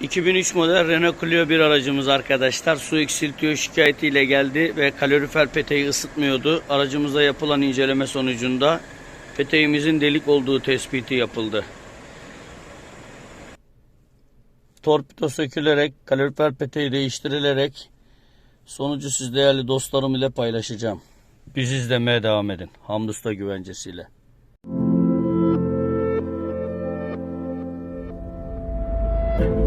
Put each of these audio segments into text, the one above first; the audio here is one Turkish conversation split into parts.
2003 model Renault Clio bir aracımız arkadaşlar. Su eksiltiyor şikayetiyle geldi ve kalorifer peteği ısıtmıyordu. Aracımızda yapılan inceleme sonucunda peteğimizin delik olduğu tespiti yapıldı. Torpido sökülerek kalorifer peteği değiştirilerek sonucu siz değerli dostlarım ile paylaşacağım. Bizi izlemeye devam edin. Hamdusta güvencesiyle.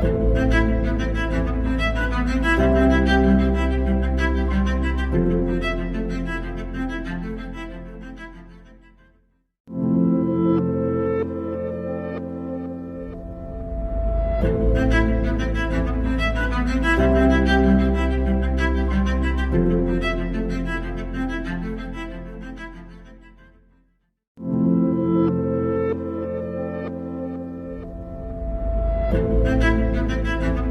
Thank you. Thank you.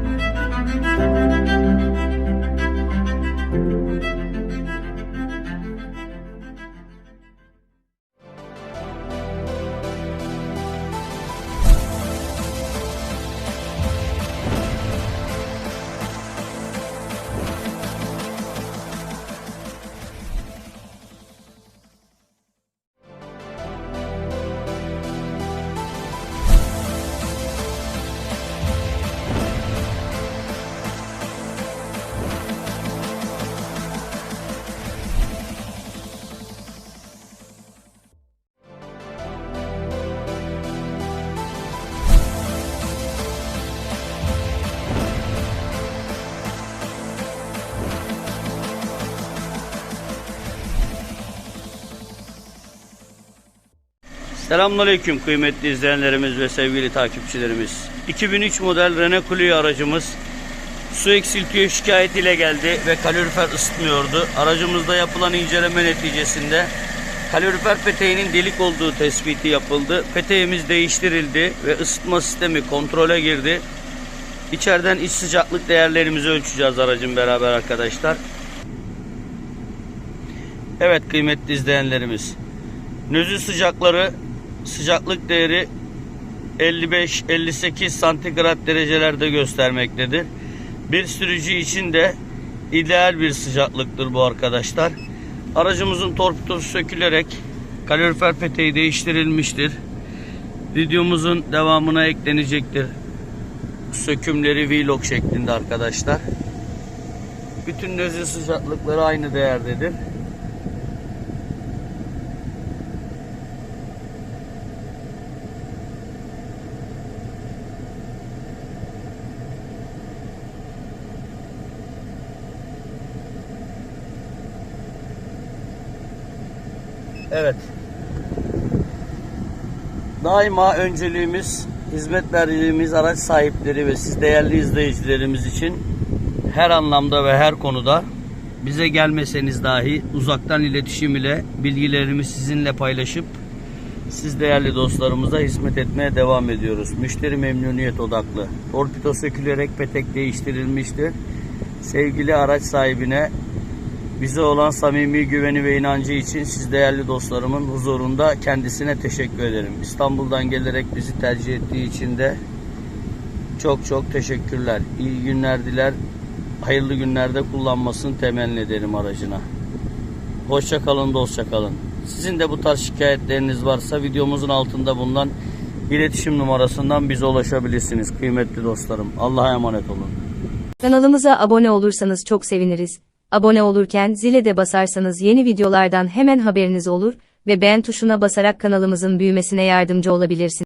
Selamünaleyküm kıymetli izleyenlerimiz ve sevgili takipçilerimiz. 2003 model Renault Clio aracımız su eksiltiyor şikayetiyle geldi ve kalorifer ısıtmıyordu. Aracımızda yapılan inceleme neticesinde kalorifer peteğinin delik olduğu tespiti yapıldı. Peteğimiz değiştirildi ve ısıtma sistemi kontrole girdi. İçeriden iç sıcaklık değerlerimizi ölçeceğiz aracın beraber arkadaşlar. Evet kıymetli izleyenlerimiz. Nüzül sıcakları sıcaklık değeri 55-58 santigrat derecelerde göstermektedir. Bir sürücü için de ideal bir sıcaklıktır bu arkadaşlar. Aracımızın torpidosu sökülerek kalorifer peteği değiştirilmiştir. Videomuzun devamına eklenecektir. Sökümleri vlog şeklinde arkadaşlar. Bütün nüzül sıcaklıkları aynı değerdedir. Evet. Daima önceliğimiz, hizmet verdiğimiz araç sahipleri ve siz değerli izleyicilerimiz için her anlamda ve her konuda bize gelmeseniz dahi uzaktan iletişim ile bilgilerimi sizinle paylaşıp siz değerli dostlarımıza hizmet etmeye devam ediyoruz. Müşteri memnuniyet odaklı. Torpido sökülerek petek değiştirilmiştir. Sevgili araç sahibine bize olan samimi güveni ve inancı için siz değerli dostlarımın huzurunda kendisine teşekkür ederim. İstanbul'dan gelerek bizi tercih ettiği için de çok çok teşekkürler. İyi günler diler. Hayırlı günlerde kullanmasını temenni ederim aracına. Hoşça kalın, dostça kalın. Sizin de bu tarz şikayetleriniz varsa videomuzun altında bulunan iletişim numarasından bize ulaşabilirsiniz kıymetli dostlarım. Allah'a emanet olun. Kanalımıza abone olursanız çok seviniriz. Abone olurken zile de basarsanız yeni videolardan hemen haberiniz olur ve beğen tuşuna basarak kanalımızın büyümesine yardımcı olabilirsiniz.